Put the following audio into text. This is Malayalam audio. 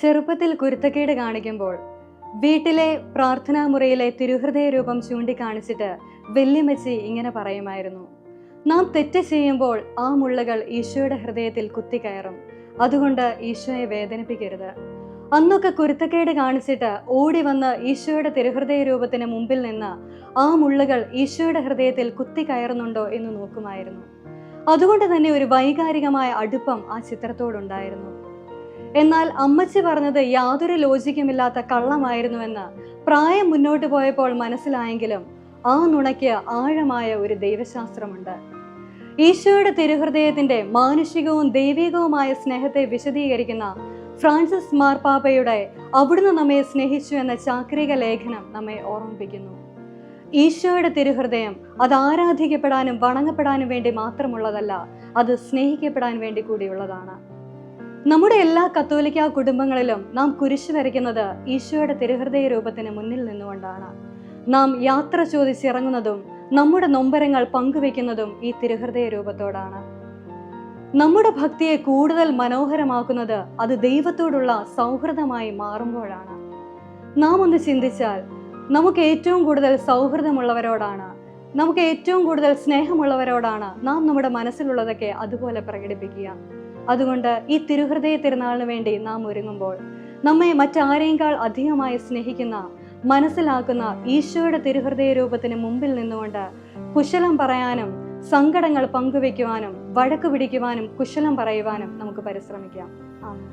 ചെറുപ്പത്തിൽ കുരുത്തക്കേട് കാണിക്കുമ്പോൾ വീട്ടിലെ പ്രാർത്ഥനാ മുറിയിലെ തിരുഹൃദയ രൂപം ചൂണ്ടിക്കാണിച്ചിട്ട് വെല്ലിമച്ചി ഇങ്ങനെ പറയുമായിരുന്നു. നാം തെറ്റ് ചെയ്യുമ്പോൾ ആ മുള്ളകൾ ഈശോയുടെ ഹൃദയത്തിൽ കുത്തിക്കയറും. അതുകൊണ്ട് ഈശോയെ വേദനിപ്പിക്കരുത്. അന്നൊക്കെ കുരുത്തക്കേട് കാണിച്ചിട്ട് ഓടി വന്ന് ഈശോയുടെ തിരുഹൃദയ രൂപത്തിന് മുമ്പിൽ നിന്ന് ആ മുള്ളുകൾ ഈശോയുടെ ഹൃദയത്തിൽ കുത്തി കയറുന്നുണ്ടോ എന്ന് നോക്കുമായിരുന്നു. അതുകൊണ്ട് തന്നെ ഒരു വൈകാരികമായ അടുപ്പം ആ ചിത്രത്തോടുണ്ടായിരുന്നു. എന്നാൽ അമ്മച്ചി പറഞ്ഞത് യാതൊരു ലോജിക്കുമില്ലാത്ത കള്ളമായിരുന്നുവെന്ന് പ്രായം മുന്നോട്ട് പോയപ്പോൾ മനസ്സിലായെങ്കിലും ആ നുണയ്ക്ക് ആഴമായ ഒരു ദൈവശാസ്ത്രമുണ്ട്. ഈശോയുടെ തിരുഹൃദയത്തിന്റെ മാനുഷികവും ദൈവികവുമായ സ്നേഹത്തെ വിശദീകരിക്കുന്ന ഫ്രാൻസിസ് മാർപ്പാപ്പയുടെ അവിടുന്ന് നമ്മെ സ്നേഹിച്ചു എന്ന ചാക്രിക ലേഖനം നമ്മെ ഓർമ്മിപ്പിക്കുന്നു. ഈശോയുടെ തിരുഹൃദയം അത് ആരാധിക്കപ്പെടാനും വണങ്ങപ്പെടാനും വേണ്ടി മാത്രമുള്ളതല്ല അത് സ്നേഹിക്കപ്പെടാൻ വേണ്ടി കൂടിയുള്ളതാണ്. നമ്മുടെ എല്ലാ കത്തോലിക്ക കുടുംബങ്ങളിലും നാം കുരിശ് വരയ്ക്കുന്നത് ഈശോയുടെ തിരുഹൃദയ രൂപത്തിന് മുന്നിൽ നിന്നുകൊണ്ടാണ്. നാം യാത്ര ചോദിച്ചിറങ്ങുന്നതും നമ്മുടെ നൊമ്പരങ്ങൾ പങ്കുവെക്കുന്നതും ഈ തിരുഹൃദയ രൂപത്തോടാണ്. നമ്മുടെ ഭക്തിയെ കൂടുതൽ മനോഹരമാക്കുന്നത് അത് ദൈവത്തോടുള്ള സൗഹൃദമായി മാറുമ്പോഴാണ്. നാം ഒന്ന് ചിന്തിച്ചാൽ നമുക്ക് ഏറ്റവും കൂടുതൽ സൗഹൃദമുള്ളവരോടാണ് നമുക്ക് ഏറ്റവും കൂടുതൽ സ്നേഹമുള്ളവരോടാണ് നാം നമ്മുടെ മനസ്സിലുള്ളതൊക്കെ അതുപോലെ പ്രകടിപ്പിക്കുക. അതുകൊണ്ട് ഈ തിരുഹൃദയ തിരുനാളിന് വേണ്ടി നാം ഒരുങ്ങുമ്പോൾ നമ്മെ മറ്റാരെയേക്കാൾ അധികമായി സ്നേഹിക്കുന്ന മനസ്സിലാക്കുന്ന ഈശോയുടെ തിരുഹൃദയ രൂപത്തിന് മുമ്പിൽ നിന്നുകൊണ്ട് കുശലം പറയാനും സങ്കടങ്ങൾ പങ്കുവെക്കുവാനും വഴക്ക് പിടിക്കുവാനും കുശലം പറയുവാനും നമുക്ക് പരിശ്രമിക്കാം. ആമേൻ.